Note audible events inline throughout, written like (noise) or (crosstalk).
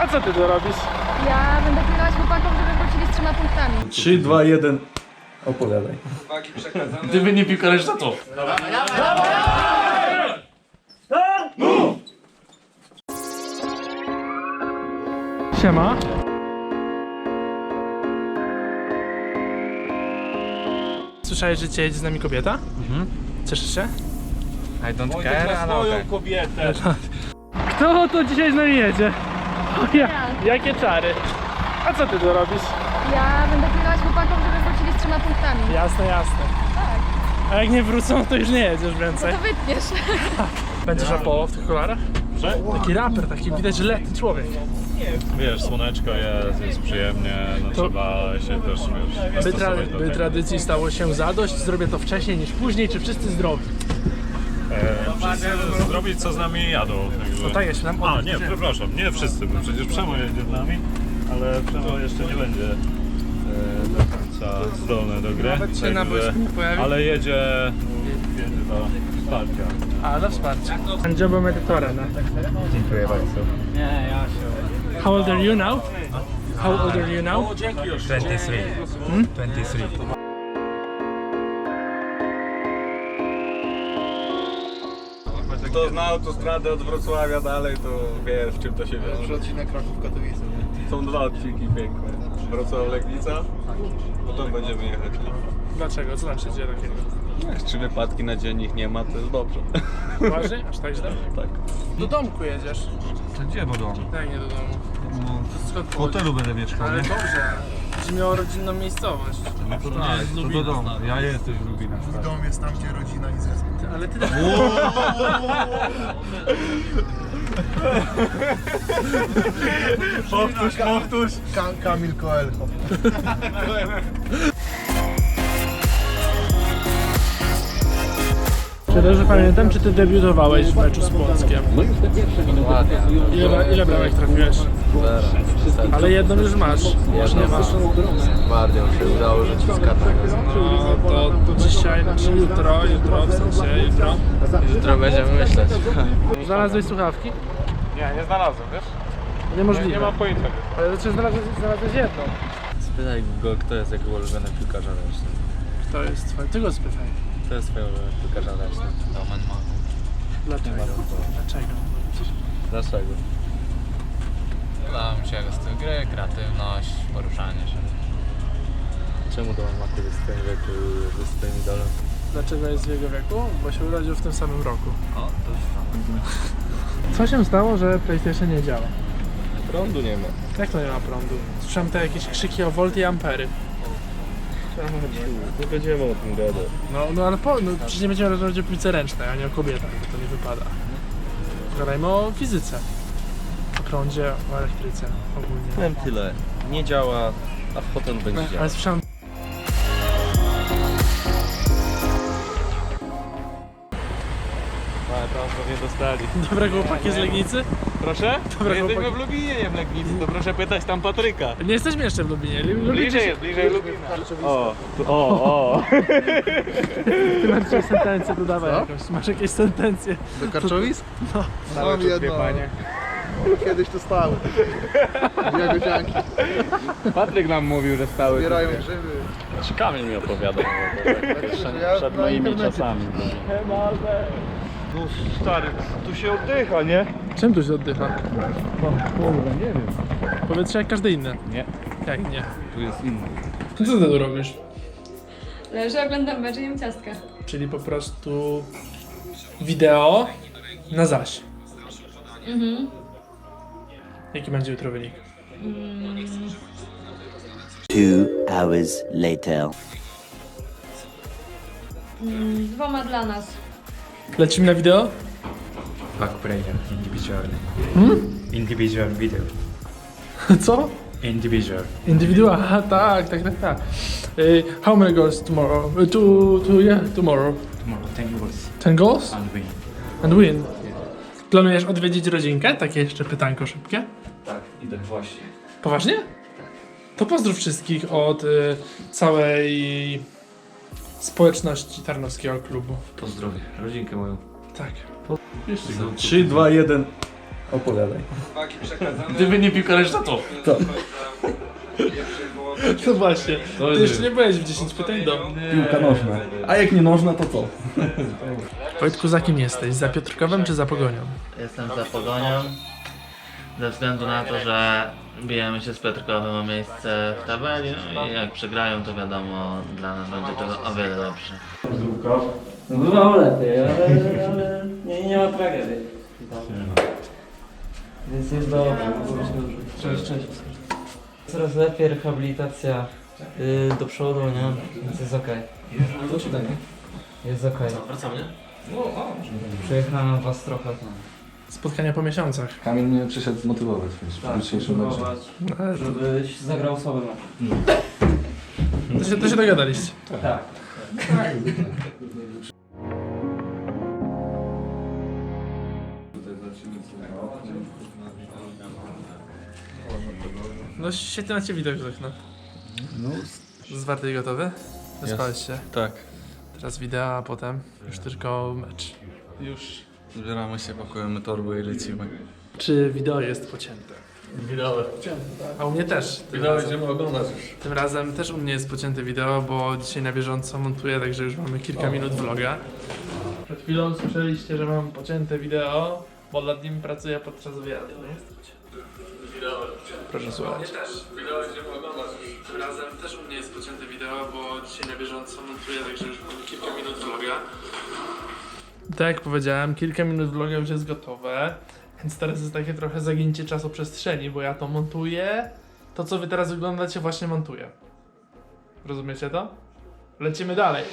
A co ty tu robisz? Ja będę pilnować chłopakom, żeby wrócili z trzema punktami. 3, 2, 1. Opowiadaj. Gdyby nie piłka reszta to. Siema. Słyszałeś, że dzisiaj jedzie z nami kobieta? Mhm. Cieszysz się? I don't care, ale okej. kobietę. Kto to dzisiaj z nami jedzie? Ja, jakie czary. A co ty tu robisz? Ja będę pilnować chłopakom, żeby wrócili z trzema punktami. Jasne, jasne. Tak. A jak nie wrócą, to już nie jedziesz No więcej. to wytniesz. (laughs) Będziesz rapował w tych kolarach? Taki raper, taki widać, że letni człowiek. Wiesz, słoneczko jest, jest przyjemnie, no To- trzeba się też wiesz, By, tra dostosować do by tego. tradycji stało się zadość, zrobię to wcześniej niż później, czy wszyscy zdrowi? E, wszyscy zrobić co z nami jadą. Także... No ja się tam A, nie, przepraszam, nie wszyscy, bo przecież Przemo jedzie z nami, ale Przemo jeszcze nie będzie e, do końca zdolny do gry. Nawet się na także- boisku nie pojawi? Ale jedzie, jedzie do wsparcia. A, do wsparcia. Andziobo Medytorena. Dziękuję bardzo. How old are you now? How old are you now? 23. 23. Kto zna autostradę od Wrocławia dalej, to wie w czym to się wiąże. odcinek Kraków Katowice? Są dwa odcinki piękne. Wrocław Legnica, potem będziemy jechać. Dlaczego? Co tam się dzieje takiego? Jak trzy wypadki na dzień ich nie ma, to jest dobrze. Poważnie? Aż tak źle? (laughs) tak. Do domku jedziesz. To gdzie do domu? Tak, nie do domu. No, Skąd w hotelu będę mieszkał, Ale nie? dobrze. Miał rodzinną miejscowość. No to tak, to do domu. Ja jestem w Lubinie. Dom jest tam, gdzie rodzina i zespół. Ale ty też... Powtórz, powtórz. Kam Kamil Koelho. Czy dobrze pamiętam, czy ty debiutowałeś w meczu z Płockiem? Ile, ile bramek trafiłeś? Ale jedną już masz. Już nie masz. Gwardią się udało rzucić z. No to, to dzisiaj, znaczy jutro, jutro, w sensie jutro. Jutro będziemy myśleć. (laughs) Znalazłeś słuchawki? Nie, nie znalazłem, wiesz? Niemożliwe. Nie ma pojęcia. Ale znaczy znalazłeś, znalazłeś jedną. Spytaj go, kto jest jego ulubiony piłkarza ręczny. To jest twoje. Ty go spytaj. Kto jest ulubiony piłkarza ręczny? Roman ma. Dlaczego? Dlaczego? Dlaczego? Podoba mi się jego styl gry, kreatywność, poruszanie się. Czemu Roman Maku jest w twoim wieku i jest twoim idolem? Dlaczego jest w jego wieku? Bo się urodził w tym samym roku. O, to już Co się stało, że PlayStation nie działa? Prądu nie ma. Jak to nie ma prądu? Słyszałem te jakieś krzyki o volty i ampery. Nie będziemy o tym gadać. No, no ale po, no, przecież nie będziemy rozmawiać o piłce ręcznej, a nie o kobietach, bo to nie wypada. Gadajmy o fizyce. O prądzie, o elektryce ogólnie. Powiem tyle. Nie działa, a potem będzie Ale działać. słyszałem... tam pewnie dostali. (laughs) Dobre chłopaki z Legnicy? Proszę? Dobra, Jesteśmy chłopaki. w Lubinie, nie w Legnicy, to proszę pytać tam Patryka. Nie jesteśmy jeszcze w Lubinie. Lu- Lubicie Bliżej się... jest, bliżej Lubina. O, o, o. (laughs) Ty masz jakieś sentencje, to dawaj jakąś. Masz jakieś sentencje. Do Karczowisk? (laughs) No. Mam jedno. Kiedyś to stały. Dwie godzianki. Patryk nam mówił, że stały. Zbierają grzyby. Kamil mi opowiadał. Przed moimi czasami. No stary, tu się oddycha, nie? Czym tu się oddycha? Kurde, nie wiem. Powietrze jak każde inne. Nie. Jak nie? Tu jest inny. Co ty tu robisz? Leży, oglądam mecz i jem ciastka. Czyli po prostu wideo na zaś. Mhm. Jaki będzie jutro wynik? Two hours later. Mm, Dwoma dla nas. Lecimy na wideo? Back prayer, individualny. Individual video. (laughs) Co? Individual. Indywidual, aha, tak, tak, tak, tak. Y, how many goals tomorrow? Y, to, to, yeah, tomorrow. Tomorrow 10 goals 10 goals? and win. And win. Planujesz odwiedzić rodzinkę? Takie jeszcze pytanko szybkie. Tak, idę właśnie. Poważnie? To pozdrów wszystkich od y, całej społeczności Tarnowskiego Klubu. Pozdrowie, rodzinkę moją. Tak. 3, 2, 1. Opowiadaj. Gdyby nie piłka reszta to. No właśnie, ty jeszcze nie byłeś w 10 pytań do mnie. Piłka nożna. A jak nie nożna, to co? (laughs) Wojtku, za kim jesteś? Za Piotrkowem czy za Pogonią? Jestem za Pogonią ze względu na to, że bijemy się z Piotrkowem o miejsce w tabeli no i jak przegrają to wiadomo dla nas będzie to o wiele lepsze. No bywało lepiej, ale, ale nie, nie ma tragedii. Więc jest dobrze. Cześć, cześć. Coraz lepiej, rehabilitacja y, do przodu, nie? Więc jest okej. Jest okej. Wracamy, nie? Przyjechałem was trochę tam. Spotkania po miesiącach. Kamil mnie przyszedł zmotywować w dzisiejszym meczu. spróbować, żebyś zagrał słaby mecz. To się, to się dogadaliście. Tak. No świetnie na ciebie widok, no. No, Zwarty i gotowy? Wyspałeś się. Tak. Teraz wideo, a potem już tylko mecz. Już zbieramy się, pakujemy torby i lecimy. Czy wideo jest pocięte? Wideo. A u mnie też. Tym Wideo razem, będziemy oglądać już. tym razem też u mnie jest pocięte wideo, bo dzisiaj na bieżąco montuję, także już mamy kilka minut vloga. Przed chwilą słyszeliście, że mam pocięte wideo, bo nad nim pracuję podczas wyjazdu. Pocięte. Proszę słuchać. też. Wideo będziemy oglądać już. Tym razem też u mnie jest pocięte wideo, bo dzisiaj na bieżąco montuję, także już mamy kilka minut vloga. Tak jak powiedziałem, kilka minut vloga już jest gotowe, więc teraz jest takie trochę zagięcie czasoprzestrzeni, bo ja to montuję, to co wy teraz oglądacie właśnie montuję. Rozumiecie to? Lecimy dalej.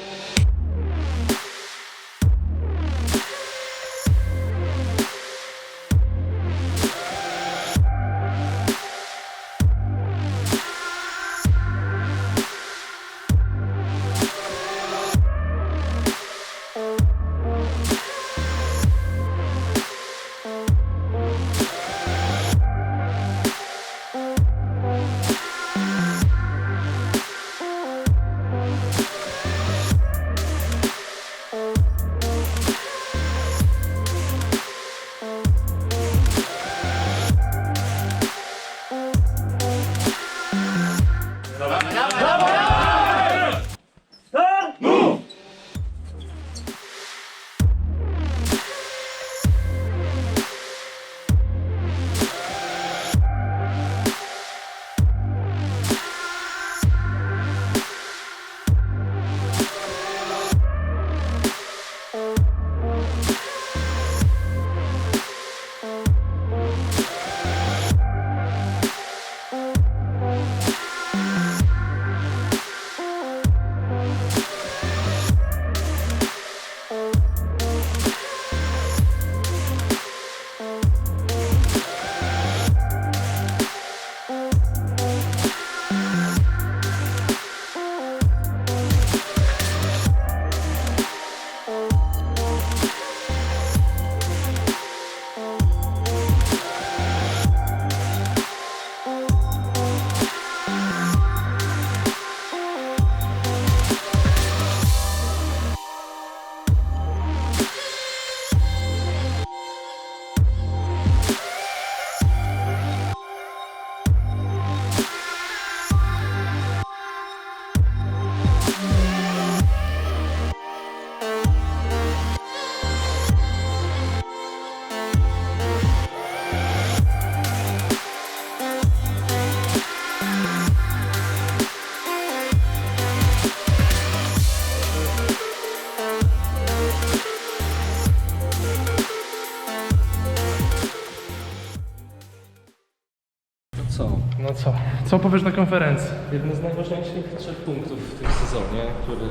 Co? Powiesz na konferencji? Jeden z najważniejszych trzech punktów w tym sezonie, który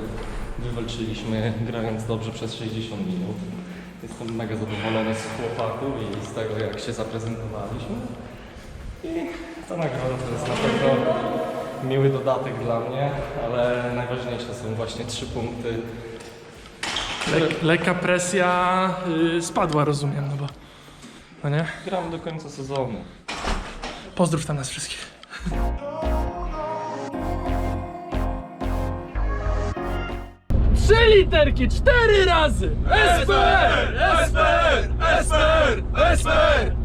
wywalczyliśmy grając dobrze przez 60 minut. Jestem mega zadowolony z chłopaków i z tego jak się zaprezentowaliśmy. I ta nagroda to jest na pewno miły dodatek dla mnie, ale najważniejsze są właśnie trzy punkty. Le- lekka presja y, spadła, rozumiem, no bo... No nie? Gramy do końca sezonu. Pozdrów tam nas wszystkich. Trzy literki, cztery razy! SPR! SPR! SPR! SPR!